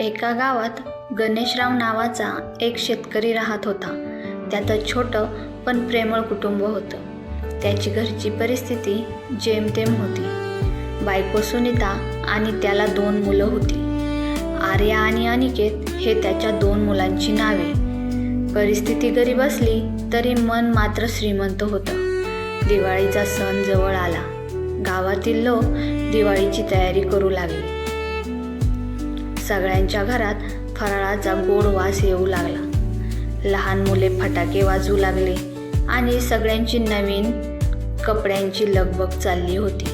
एका गावात गणेशराव नावाचा एक शेतकरी राहत होता. त्याचं छोटं पण प्रेमळ कुटुंब होतं. त्याची घरची परिस्थिती जेमतेम होती. बायको सुनीता आणि त्याला दोन मुलं होती. आर्या आणि अनिकेत हे त्याच्या दोन मुलांची नावे. परिस्थिती गरीब असली तरी मन मात्र श्रीमंत होतं. दिवाळीचा सण जवळ आला. गावातील लोक दिवाळीची तयारी करू लागले. सगळ्यांच्या घरात फराळाचा गोड वास येऊ लागला. लहान मुले फटाके वाजू लागले आणि सगळ्यांची नवीन कपड्यांची लगबग चालली होती.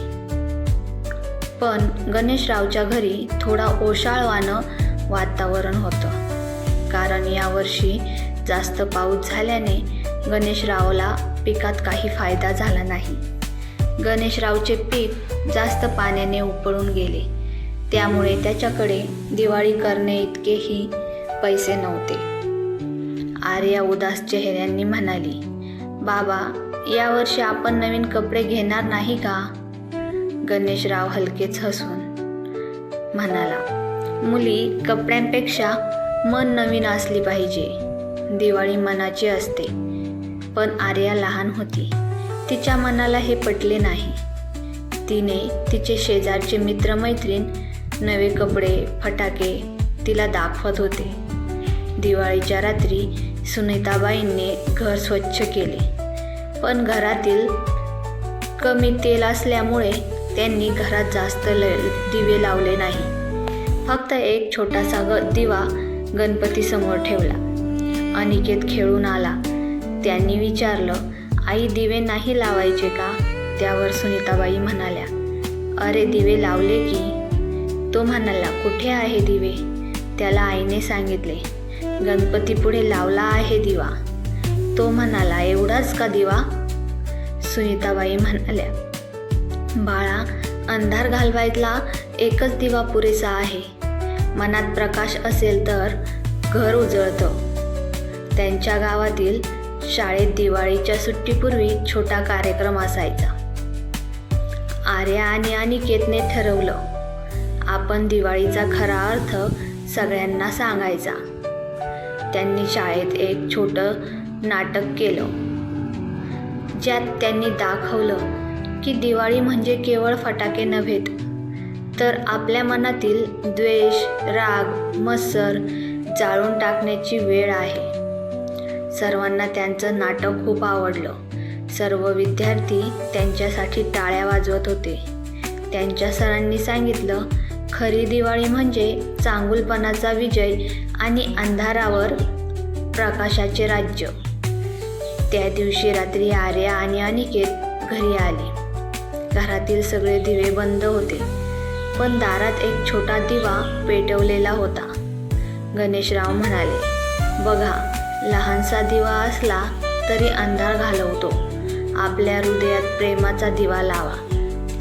पण गणेशरावच्या घरी थोडा ओशाळवानं वातावरण होतं. कारण यावर्षी जास्त पाऊस झाल्याने गणेशरावला पिकात काही फायदा झाला नाही. गणेशरावचे पीक जास्त पाण्याने उपळून गेले. त्यामुळे त्याच्याकडे दिवाळी करणे इतकेही पैसे नव्हते. आर्या उदास चेहऱ्यांनी म्हणाली बाबा यावर्षी आपण नवीन कपडे घेणार नाही का? गणेशराव हलकेच हसून म्हणाला मुली कपड्यांपेक्षा मन नवीन असली पाहिजे. दिवाळी मनाची असते. पण आर्या लहान होती. तिच्या मनाला हे पटले नाही. तिने तिचे शेजारचे मित्रमैत्रीण नवे कपडे फटाके तिला दाखवत होते. दिवाळीच्या रात्री सुनीताबाईंनी घर स्वच्छ केले. पण घरातील कमी तेल असल्यामुळे त्यांनी घरात जास्त ल दिवे लावले नाही. फक्त एक छोटासा ग दिवा गणपतीसमोर ठेवला. अनिकेत खेळून आला. त्यांनी विचारलं आई दिवे नाही लावायचे का? त्यावर सुनीताबाई म्हणाल्या अरे दिवे लावले की तो म्हणाला कुठे आहे दिवे? त्याला आईने सांगितले गणपतीपुढे लावला आहे दिवा. तो म्हणाला एवढाच का दिवा? सुनीताबाई म्हणाल्या बाळा अंधार घालवायला एकच दिवा पुरेसा आहे. मनात प्रकाश असेल तर घर उजळतं. त्यांच्या गावातील शाळेत दिवाळीच्या सुट्टीपूर्वी छोटा कार्यक्रम असायचा. आर्या आणि अनिकेतने ठरवलं आपण दिवाळीचा खरा अर्थ सगळ्यांना सांगायचा. त्यांनी शाळेत एक छोटं नाटक केलं. ज्यात त्यांनी दाखवलं की दिवाळी म्हणजे केवळ फटाके नव्हेत तर आपल्या मनातील द्वेष राग मत्सर जाळून टाकण्याची वेळ आहे. सर्वांना त्यांचं नाटक खूप आवडलं. सर्व विद्यार्थी त्यांच्यासाठी टाळ्या वाजवत होते. त्यांच्या सरांनी सांगितलं खरी दिवाळी म्हणजे चांगुलपणाचा विजय आणि अंधारावर प्रकाशाचे राज्य. त्या दिवशी रात्री आर्या आणि अनिकेत घरी आले. घरातील सगळे दिवे बंद होते पण दारात एक छोटा दिवा पेटवलेला होता. गणेशराव म्हणाले बघा लहानसा दिवा असला तरी अंधार घालवतो. आपल्या हृदयात प्रेमाचा दिवा लावा.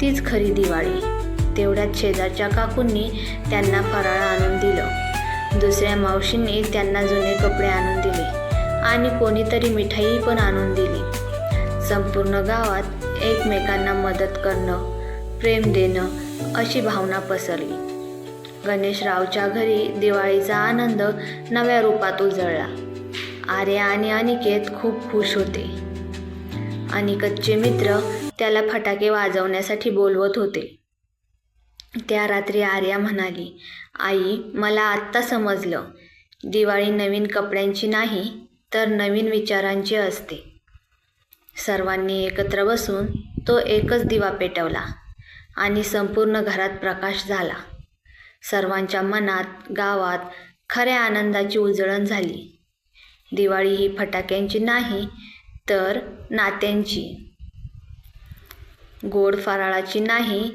तीच खरी दिवाळी. तेवढ्यात शेजारच्या काकूंनी त्यांना फराळ आणून दिलं. दुसऱ्या मावशींनी त्यांना जुने कपडे आणून दिले आणि कोणीतरी मिठाई पण आणून दिली. संपूर्ण गावात एकमेकांना मदत करणं प्रेम देणं अशी भावना पसरली. गणेशरावच्या घरी दिवाळीचा आनंद नव्या रूपात उजळला. आर्या आणि अनिकेत खूप खुश होते. अनिकेतचे मित्र त्याला फटाके वाजवण्यासाठी बोलवत होते. त्या रात्री आर्या म्हणाली आई मला आत्ता समजलं. दिवाळी नवीन कपड्यांची नाही तर नवीन विचारांची असते. सर्वांनी एकत्र बसून तो एकच दिवा पेटवला आणि संपूर्ण घरात प्रकाश झाला. सर्वांच्या मनात गावात खऱ्या आनंदाची उजळण झाली. दिवाळी ही फटाक्यांची नाही तर नात्यांची. गोड फराळाची नाही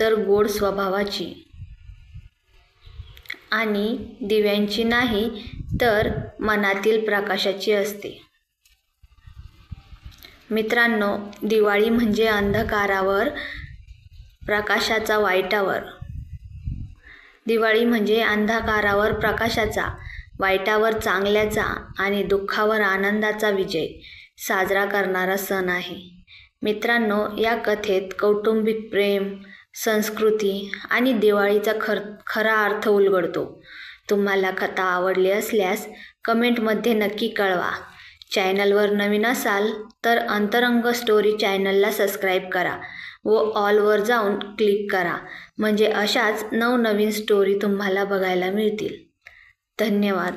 तर गोड स्वभावाची. आणि दिव्यांची नाही तर मनातील प्रकाशाची असते. मित्रांनो दिवाळी म्हणजे अंधकारावर प्रकाशाचा वाईटावर. दिवाळी म्हणजे अंधकारावर प्रकाशाचा वाईटावर चांगल्याचा आणि दुःखावर आनंदाचा विजय साजरा करणारा सण आहे. मित्रांनो या कथेत कौटुंबिक प्रेम संस्कृती आणि दिवाळीचा खर खरा अर्थ उलगडतो. तुम्हाला कथा आवडली असल्यास कमेंटमध्ये नक्की कळवा. चॅनलवर नवीन असाल तर अंतरंग स्टोरी चॅनलला सबस्क्राईब करा व ऑलवर जाऊन क्लिक करा म्हणजे अशाच नवनवीन स्टोरी तुम्हाला बघायला मिळतील. धन्यवाद.